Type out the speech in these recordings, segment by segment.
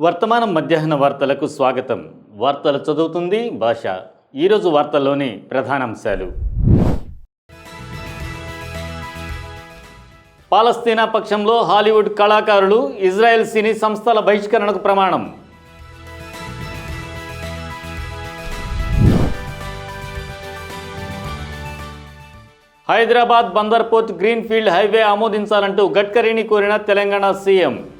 వర్తమానం మధ్యాహ్న వార్తలకు స్వాగతం. వార్తలు చదువుతుంది భాష. ఈరోజు వార్తల్లోని ప్రధానాంశాలు. పాలస్తీనా పక్షంలో హాలీవుడ్ కళాకారులు ఇజ్రాయెల్ సినీ సంస్థల బహిష్కరణకు ప్రమాణం. Hyderabad Bandar port greenfield highway ఆమోదించాలంటూ గడ్కరీని కోరిన తెలంగాణ సీఎం.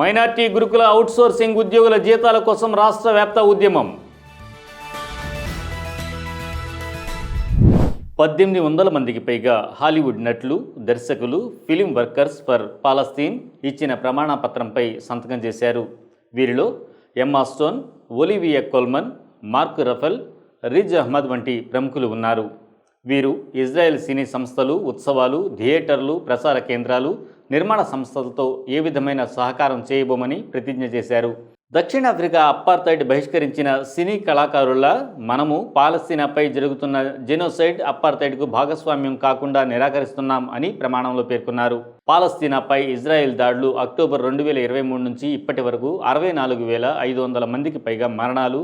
మైనార్టీ గురుకుల అవుట్సోర్సింగ్ ఉద్యోగుల జీతాల కోసం రాష్ట్ర వ్యాప్త ఉద్యమం. పద్దెనిమిది వందల మందికి పైగా హాలీవుడ్ నటులు దర్శకులు ఫిలిం వర్కర్స్ ఫర్ పాలస్తీన్ ఇచ్చిన ప్రమాణపత్రంపై సంతకం చేశారు. వీరిలో Emma Stone Olivia Colman Mark Ruffalo Riz Ahmed వంటి ప్రముఖులు ఉన్నారు. వీరు ఇజ్రాయెల్ సినీ సంస్థలు ఉత్సవాలు థియేటర్లు ప్రసార కేంద్రాలు నిర్మాణ సంస్థలతో ఏ విధమైన సహకారం చేయబోమని ప్రతిజ్ఞ చేశారు. దక్షిణాఫ్రికా అప్పార్తైడ్ బహిష్కరించిన సినీ కళాకారుల మనము పాలస్తీనాపై జరుగుతున్న జెనోసైడ్ అప్పార్తైడ్కు భాగస్వామ్యం కాకుండా నిరాకరిస్తున్నాం అని ప్రమాణంలో పేర్కొన్నారు. పాలస్తీనాపై ఇజ్రాయెల్ దాడులు అక్టోబర్ రెండు వేల ఇరవై మూడు నుంచి ఇప్పటి వరకు అరవై నాలుగు వేల ఐదు వందల మందికి పైగా మరణాలు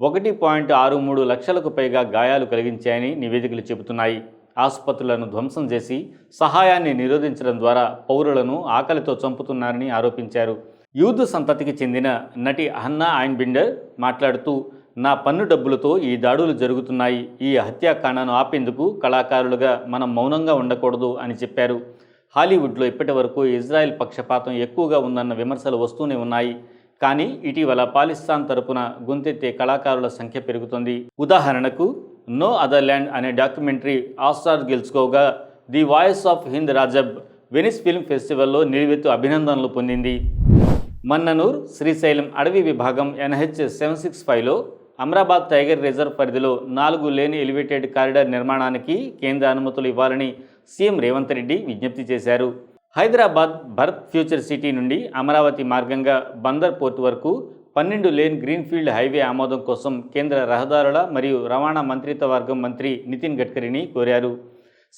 ఒకటి పాయింట్ ఆరు మూడు లక్షలకు పైగా గాయాలు కలిగించాయని నివేదికలు చెబుతున్నాయి. ఆసుపత్రులను ధ్వంసం చేసి సహాయాన్ని నిరోధించడం ద్వారా పౌరులను ఆకలితో చంపుతున్నారని ఆరోపించారు. యూదు సంతతికి చెందిన నటి హన్నా బిండర్ మాట్లాడుతూ నా పన్ను డబ్బులతో ఈ దాడులు జరుగుతున్నాయి. ఈ హత్యాకాండను ఆపేందుకు కళాకారులుగా మనం మౌనంగా ఉండకూడదు అని చెప్పారు. హాలీవుడ్లో ఇప్పటి వరకు ఇజ్రాయెల్ పక్షపాతం ఎక్కువగా ఉందన్న విమర్శలు వస్తూనే ఉన్నాయి. కానీ ఇటీవల పాలిస్తాన్ తరపున గొంతెత్తే కళాకారుల సంఖ్య పెరుగుతుంది. ఉదాహరణకు నో అదర్ ల్యాండ్ అనే documentary Oscar గెలుచుకోగా the voice of Hind Rajab Venice film ఫెస్టివల్లో నిలువెత్తు అభినందనలు పొందింది. మన్ననూర్ శ్రీశైలం అడవి విభాగం ఎన్హెచ్ సెవెన్ సిక్స్ ఫైవ్లో అమరాబాద్ టైగర్ రిజర్వ్ పరిధిలో నాలుగు లేని ఎలివేటెడ్ కారిడార్ నిర్మాణానికి కేంద్ర అనుమతులు ఇవ్వాలని సీఎం రేవంత్ రెడ్డి విజ్ఞప్తి చేశారు. హైదరాబాద్ భరత్ ఫ్యూచర్ సిటీ నుండి అమరావతి మార్గంగా బందర్ పోర్టు వరకు పన్నెండు లేన్ గ్రీన్ఫీల్డ్ హైవే ఆమోదం కోసం కేంద్ర రహదారుల మరియు రవాణా మంత్రిత్వ వర్గం మంత్రి నితిన్ గడ్కరీని కోరారు.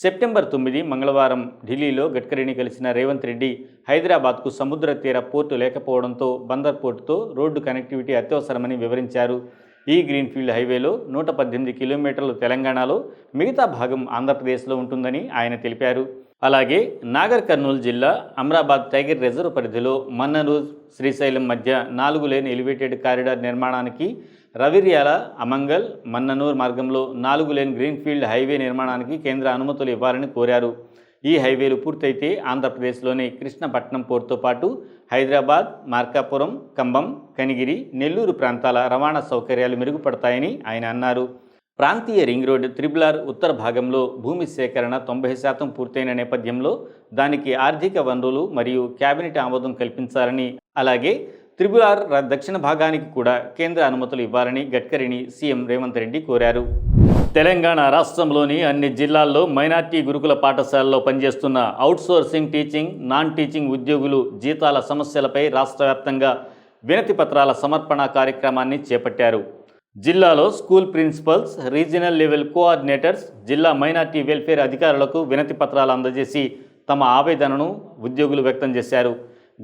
సెప్టెంబర్ తొమ్మిది మంగళవారం ఢిల్లీలో గడ్కరీని కలిసిన రేవంత్ రెడ్డి హైదరాబాద్కు సముద్ర తీర పోర్టు లేకపోవడంతో బందర్ పోర్టుతో రోడ్డు కనెక్టివిటీ అత్యవసరమని వివరించారు. ఈ గ్రీన్ఫీల్డ్ హైవేలో నూట పద్దెనిమిది కిలోమీటర్లు తెలంగాణలో మిగతా భాగం ఆంధ్రప్రదేశ్లో ఉంటుందని ఆయన తెలిపారు. అలాగే నాగర్ కర్నూలు జిల్లా అమరాబాద్ టైగర్ రిజర్వ్ పరిధిలో మన్ననూర్ శ్రీశైలం మధ్య నాలుగు లేన్ ఎలివేటెడ్ కారిడార్ నిర్మాణానికి రవిర్యాల అమంగల్ మన్ననూర్ మార్గంలో నాలుగు లేన్ గ్రీన్ఫీల్డ్ హైవే నిర్మాణానికి కేంద్ర అనుమతులు ఇవ్వాలని కోరారు. ఈ హైవేలు పూర్తయితే ఆంధ్రప్రదేశ్లోని కృష్ణపట్నం పోర్టుతో పాటు హైదరాబాద్ మార్కాపురం కంబం కనిగిరి నెల్లూరు ప్రాంతాల రవాణా సౌకర్యాలు మెరుగుపడతాయని ఆయన అన్నారు. ప్రాంతీయ రింగ్ రోడ్ త్రిబులార్ ఉత్తర భాగంలో భూమి సేకరణ తొంభై శాతం పూర్తయిన నేపథ్యంలో దానికి ఆర్థిక వనరులు మరియు కేబినెట్ ఆమోదం కల్పించాలని అలాగే త్రిబులార్ దక్షిణ భాగానికి కూడా కేంద్ర అనుమతులు ఇవ్వాలని గడ్కరీని సీఎం రేవంత్ రెడ్డి కోరారు. తెలంగాణ రాష్ట్రంలోని అన్ని జిల్లాల్లో మైనార్టీ గురుకుల పాఠశాలల్లో పనిచేస్తున్న అవుట్సోర్సింగ్ టీచింగ్ నాన్ టీచింగ్ ఉద్యోగులు జీతాల సమస్యలపై రాష్ట్ర వ్యాప్తంగా వినతి పత్రాల సమర్పణ కార్యక్రమాన్ని చేపట్టారు. జిల్లాలో school principals regional level coordinators జిల్లా మైనార్టీ వెల్ఫేర్ అధికారులకు వినతి పత్రాలు అందజేసి తమ ఆవేదనను ఉద్యోగులు వ్యక్తం చేశారు.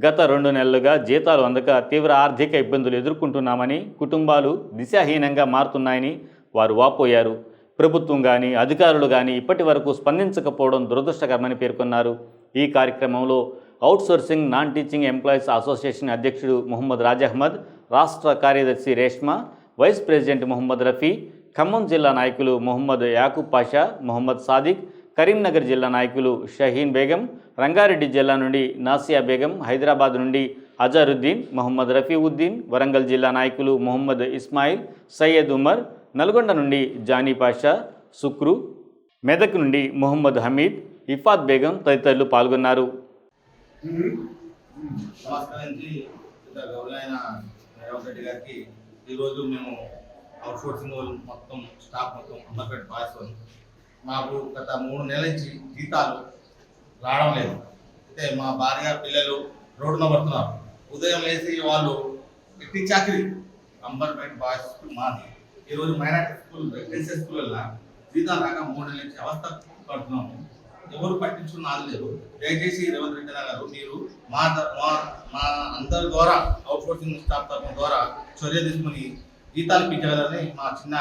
గత రెండు నెలలుగా జీతాలు అందక తీవ్ర ఆర్థిక ఇబ్బందులు ఎదుర్కొంటున్నామని కుటుంబాలు దిశాహీనంగా మారుతున్నాయని వారు వాపోయారు. ప్రభుత్వం కానీ అధికారులు కానీ ఇప్పటి వరకు స్పందించకపోవడం దురదృష్టకరమని పేర్కొన్నారు. ఈ కార్యక్రమంలో outsourcing non teaching employees association అధ్యక్షుడు మొహమ్మద్ రాజ్ అహ్మద్ రాష్ట్ర కార్యదర్శి రేష్మా వైస్ ప్రెసిడెంట్ మొహమ్మద్ రఫీ ఖమ్మం జిల్లా నాయకులు మొహమ్మద్ యాకూబ్ పాషా మొహమ్మద్ సాదిక్ కరీంనగర్ జిల్లా నాయకులు షహీన్ బేగం రంగారెడ్డి జిల్లా నుండి నాసియా బేగం హైదరాబాద్ నుండి అజారుద్దీన్ మొహమ్మద్ రఫీవుద్దీన్ వరంగల్ జిల్లా నాయకులు మొహమ్మద్ ఇస్మాయిల్ సయ్యద్ ఉమర్ నల్గొండ నుండి జానీ పాషా సుక్రు మెదక్ నుండి మొహమ్మద్ హమీద్ ఇఫాత్ బేగం తదితరులు పాల్గొన్నారు. ఈరోజు మేము అవుట్ సోర్సింగ్ మొత్తం స్టాఫ్ మొత్తం అమ్మపేట బాయ్స్ మాకు గత మూడు నెలల నుంచి జీతాలు రావడం లేదు. అయితే మా భార్య పిల్లలు రోడ్డున పడుతున్నారు. ఉదయం లేచి వాళ్ళు ఎట్టి చాకరీ అంబర్పేట బాయ్స్ మాది. ఈరోజు మైనార్టీ స్కూల్ రెసిడెన్షియల్ స్కూల్ వల్ల జీతాలు రాక మూడు నెలల నుంచి అవస్థ పడుతున్నాము. ఎవరు పట్టించుకున్నారు లేరు దయచేసి రేవంత్ రెడ్డి గారు మీరు మా మా- అందరి ద్వారా అవుట్ సోర్సింగ్ స్టాఫ్ తరఫున ద్వారా చర్య తీసుకుని జీతాలు పెంచగలరని మా చిన్న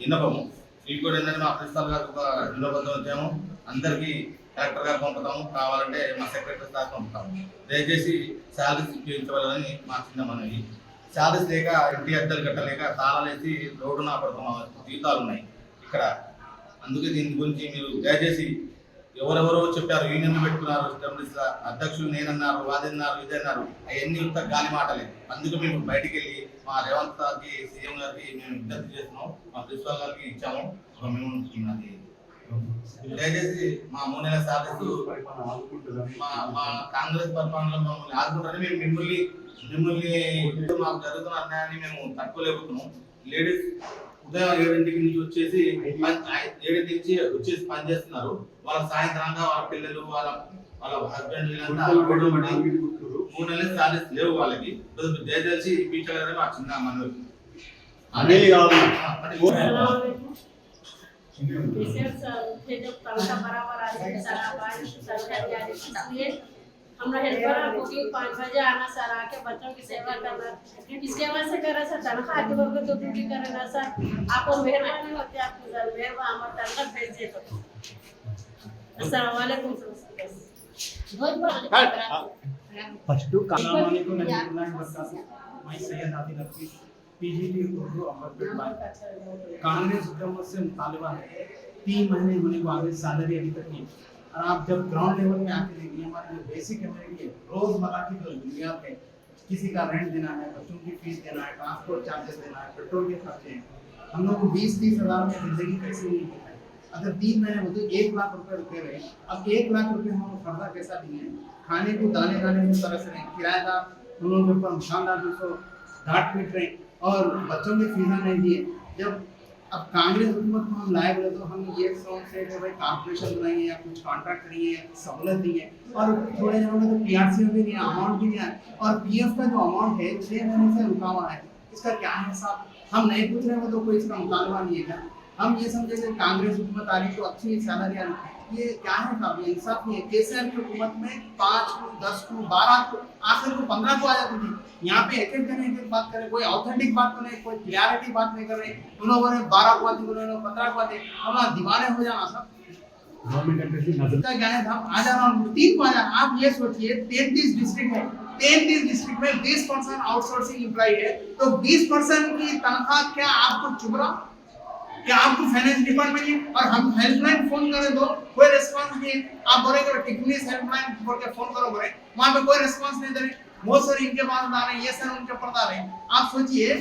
విన్నపము. ఇంకోటి ఏంటంటే మా ప్రిన్సిపాల్ గారికి ఒక విన్నపంతో వచ్చాము అందరికీ కలెక్టర్ గారు పంపుతాము. కావాలంటే మా సెక్రటరీ స్టాఫ్ పంపుతాము. దయచేసి శాలరీస్ ఇప్పించవాలని మా చిన్న మనవి. శాలరీస్ లేక ఇంటి అద్దెలు కట్టలేక తాళాలేసి రోడ్డున పడుతున్న జీతాలు ఉన్నాయి ఇక్కడ. అందుకే దీని గురించి మీరు దయచేసి ఎవరెవరో చెప్పారు యూనియన్లు పెట్టుకున్నారు స్టెంబ్లిస్ అధ్యక్షులు నేనన్నారు వాదన్నారు ఇదన్నారు అవన్నీ ఉత్త గాలి మాటలే. అందుకే మేము బయటికి వెళ్ళి మా రేవంత్ గారికి సీఎం గారికి మేము విజ్ఞప్తి చేస్తున్నాం. ప్రిన్సిపాల్ గారికి ఇచ్చాము. ఒక మేము అది దయచేసి మా మూడు నెలల శాలరీస్ మా మా కాంగ్రెస్ పరిపాలనలో మమ్మల్ని ఆదుకుంటారని మేము మిమ్మల్ని మిమ్మల్ని మాకు జరుగుతున్న అన్యాయాన్ని మేము తట్టుకోలేకపోతున్నాం. లేడీస్ ఉదయం ఏడింటికి నుంచి వచ్చేసి ఏడింటి నుంచి వచ్చేసి పని చేస్తున్నారు. వాళ్ళ సాయంత్రంగా వాళ్ళ పిల్లలు వాళ్ళ వాళ్ళ హస్బెండ్ మూడు నెలల శాలరీస్ లేవు వాళ్ళకి. దయచేసి ఇప్పించగలరని మా చిన్న మనవి అదే కావాలి. అంటే पेशेंट सर थे जब तनखा बराबर आदमी सर आवाज तनखा जारी इसलिए हमरा हेल्पर को कि पाँच बजे आना सर आके बच्चों की सेवा करना इसके वजह से करे सर तनखा आके वर्ग तो ड्यूटी करे ना सर आपको मेहरबानी होती है आपको सर मेहरबान हमारा तनखा भेज दे तो अस्सलाम वालेकुम सर ఫస్ట్ కళామానికి मैं सैयद आदिल हफीज पीजीटी उर्दू कांग्रेस हुकूमत से मुतालबा है। तीन महीने होने को आगे सैलरी अभी तक नहीं। और आप जब ग्राउंड लेवल में आके देखिए हमारी जो बेसिक रोज़मर्रा की जो दुनिया है किसी का रेंट देना है, बच्चों की फ़ीस देना है ट्रांसपोर्ट चार्जेस देना है, पेट्रोल के खर्चे हैं, हम लोग को बीस तीस हज़ार में ज़िंदगी कैसे नहीं है? अगर तीन महीने होते एक लाख रुपए रहे। अब एक लाख रुपए हम कर्जा कैसा दिए खाने को दाने दाने किराएदार उन लोगों के ऊपर दुकानदार जो सो पीट रहे और बच्चों के फीसा नहीं दिए। जब अब कांग्रेस हुकूमत को हम लाए बोले तो हम ये सोच से कि भाई कारपोरेशन बनाएँगे या कुछ कॉन्ट्रैक्ट करेंगे या कुछ सहूलत देंगे और थोड़े दिनों में तो पीआरसी में भी नहीं अमाउंट भी आया। और पीएफ का जो अमाउंट है छः महीने से रुका हुआ है। इसका क्या है साहब हम नहीं पूछ रहे हैं तो कोई इसका मुतालबा नहीं है। हम ये समझे कि कांग्रेस हुकूमत आ रही तो अच्छी सैलरी आ रही ये क्या है साहब? ये इंसाफ नहीं है केसीआर की हुकूमत में पाँच को दस को बारह को आखिर को पंद्रह को आ जाती थी। यहाँ पे एक एक जने एक एक बात करे कोई ऑथेंटिक बात तो नहीं कोई क्लियरिटी बात नहीं कर। रहे उन लोगों ने बारह को आती उन्होंने पंद्रह को आती हमारा दीवाने हो जाना सब क्या है साहब? आ जाना तीन को आ जाना आप ये सोचिए तैतीस डिस्ट्रिक्ट है। तैतीस डिस्ट्रिक्ट में बीस परसेंट आउटसोर्सिंग है। तो बीस परसेंट की तनख्वाह क्या आपको चुभ रहा? क्या आपको फाइनेंस डिपार्टमेंट है और हम हेल्पलाइन फ़ोन करें तो कोई रिस्पांस नहीं है। आप बोले कि टिकनीस हेल्पलाइन बोल के फ़ोन करो बोले। वहाँ पे कोई रिस्पांस नहीं दे रहे। वो सर इनके पास आ रहे ये सर उनके पास आ रहे हैं। आप सोचिए,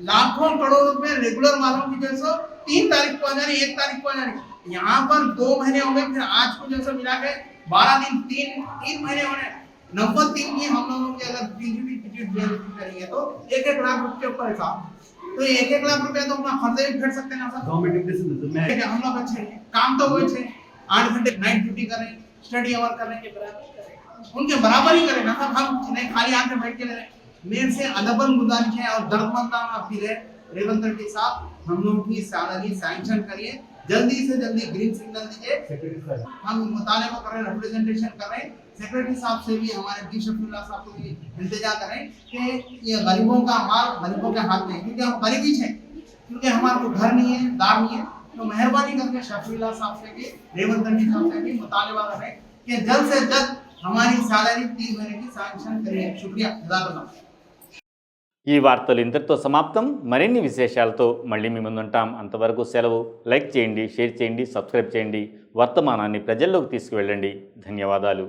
लाखों करोड़ रुपए रेगुलर वालों की जो सो तीन तारीख को आ जानी एक तारीख को आ जानी यहाँ पर दो महीने हो गए, फिर आज को जो सो मिला के बारह दिन, तीन तीन महीने होने। नंबर तीन की हम लोगों की अगर पीजीटी टिकट करेंगे तो एक एक लाख रुपए ऊपर है साहब तो एक एक लाख रुपया तो अपना खर्चे भी फेंक सकते हैं ना साहब ठीक है, हम लोग अच्छे हैं। काम तो वो अच्छे आठ घंटे नाइट ड्यूटी कर रहे हैं स्टडी आवर कर। रहे हैं उनके बराबर ही करें ना साहब हम नहीं खाली आँखें बैठ के ले रहे। हैं। मेरे से अदबन गुजारिश है और दर्दमंदाना अपील है रेवंत रेड्डी साहब हम लोग की सैलरी सैंक्शन करिए। जल्दी से जल्दी ग्रीन सिग्नल दीजिए। हम मुतालबा कर रहे हैं रिप्रेजेंटेशन कर रहे हैं। सेक्रेटरी साहब से भी हमारे बी शफील्ला साहब को भी इंतज़ार कर रहे हैं कि ये गरीबों का माल गरीबों के हाथ में क्योंकि हम गरीब ही हैं क्योंकि हमारे को घर नहीं है दार नहीं है। तो मेहरबानी करके शफील्ला साहब से भी रेवंत रेड्डी साहब से भी मुतालबा कर रहे हैं कि जल्द से जल्द हमारी सैलरी तीन महीने की सैंक्शन करिए। शुक्रिया जजाकल्लाह ఈ వార్తలు ఇంతటితో సమాప్తం. మరిన్ని విశేషాలతో మళ్ళీ మీ ముందుంటాం అంతవరకు సెలవు. లైక్ చేయండి షేర్ చేయండి సబ్స్క్రైబ్ చేయండి. వర్తమానాన్ని ప్రజల్లోకి తీసుకువెళ్ళండి. ధన్యవాదాలు.